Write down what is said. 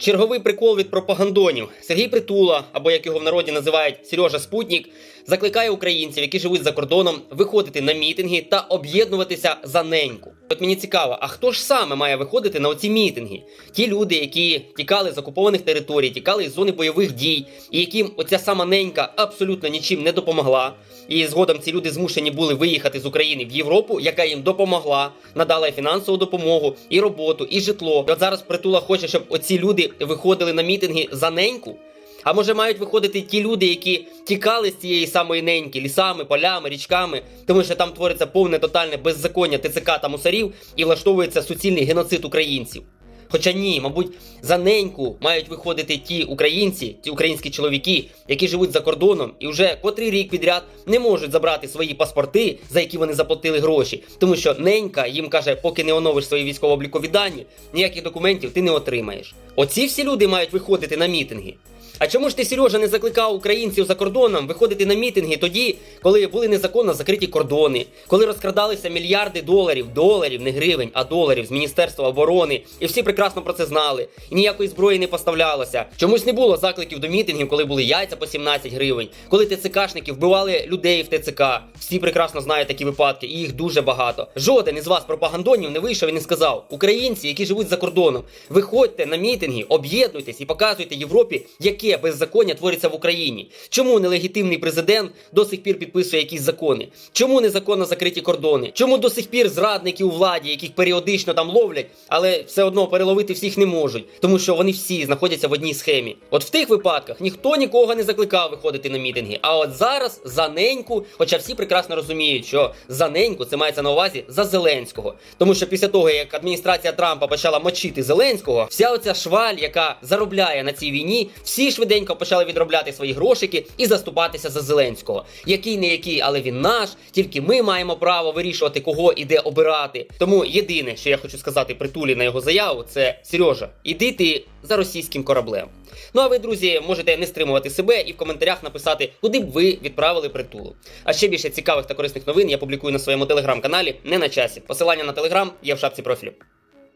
Черговий прикол від пропагандонів. Сергій Притула, або як його в народі називають Сережа Спутнік, закликає українців, які живуть за кордоном, виходити на мітинги та об'єднуватися за неньку. От мені цікаво, а хто ж саме має виходити на оці мітинги? Ті люди, які тікали з окупованих територій, тікали із зони бойових дій, і яким оця сама ненька абсолютно нічим не допомогла. І згодом ці люди змушені були виїхати з України в Європу, яка їм допомогла, надала і фінансову допомогу, і роботу, і житло. І от зараз притула хоче, щоб оці люди виходили на мітинги за неньку. А може мають виходити ті люди, які тікали з цієї самої неньки, лісами, полями, річками, тому що там твориться повне тотальне беззаконня ТЦК та мусарів і влаштовується суцільний геноцид українців. Хоча ні, мабуть, за неньку мають виходити ті українці, ті українські чоловіки, які живуть за кордоном і вже котрий рік підряд не можуть забрати свої паспорти, за які вони заплатили гроші, тому що ненька їм каже, поки не оновиш свої військово-облікові дані, ніяких документів ти не отримаєш. Оці всі люди мають виходити на мітинги. А чому ж ти, Сережа, не закликав українців за кордоном виходити на мітинги тоді, коли були незаконно закриті кордони, коли розкрадалися мільярди доларів, доларів, не гривень, а доларів з Міністерства оборони, і всі прекрасно про це знали, і ніякої зброї не поставлялося. Чомусь не було закликів до мітингів, коли були яйця по 17 гривень, коли ТЦКшники вбивали людей в ТЦК. Всі прекрасно знають такі випадки, і їх дуже багато. Жоден із вас пропагандонів не вийшов і не сказав: Українці, які живуть за кордоном, виходьте на мітинги, об'єднуйтесь і показуйте Європі, яке беззаконня твориться в Україні. Чому нелегітимний президент до сих пір підписує якісь закони? Чому незаконно закриті кордони? Чому до сих пір зрадники у владі, яких періодично там ловлять, але все одно переловити всіх не можуть, тому що вони всі знаходяться в одній схемі. От в тих випадках ніхто нікого не закликав виходити на мітинги. А от зараз за неньку, хоча всі прекрасно розуміють, що за неньку це мається на увазі за Зеленського. Тому що після того, як адміністрація Трампа почала мочити Зеленського, вся оця шваль, яка заробляє на цій війні, всі швиденько почали відробляти свої грошики і заступатися за Зеленського. Який не який, але він наш, тільки ми маємо право вирішувати, кого і де обирати. Тому єдине, що я хочу сказати притулі на його заяву, це Сережа, іди ти за російським кораблем. Ну а ви, друзі, можете не стримувати себе і в коментарях написати, куди б ви відправили притулу. А ще більше цікавих та корисних новин я публікую на своєму телеграм-каналі не на часі. Посилання на телеграм є в шапці профілю.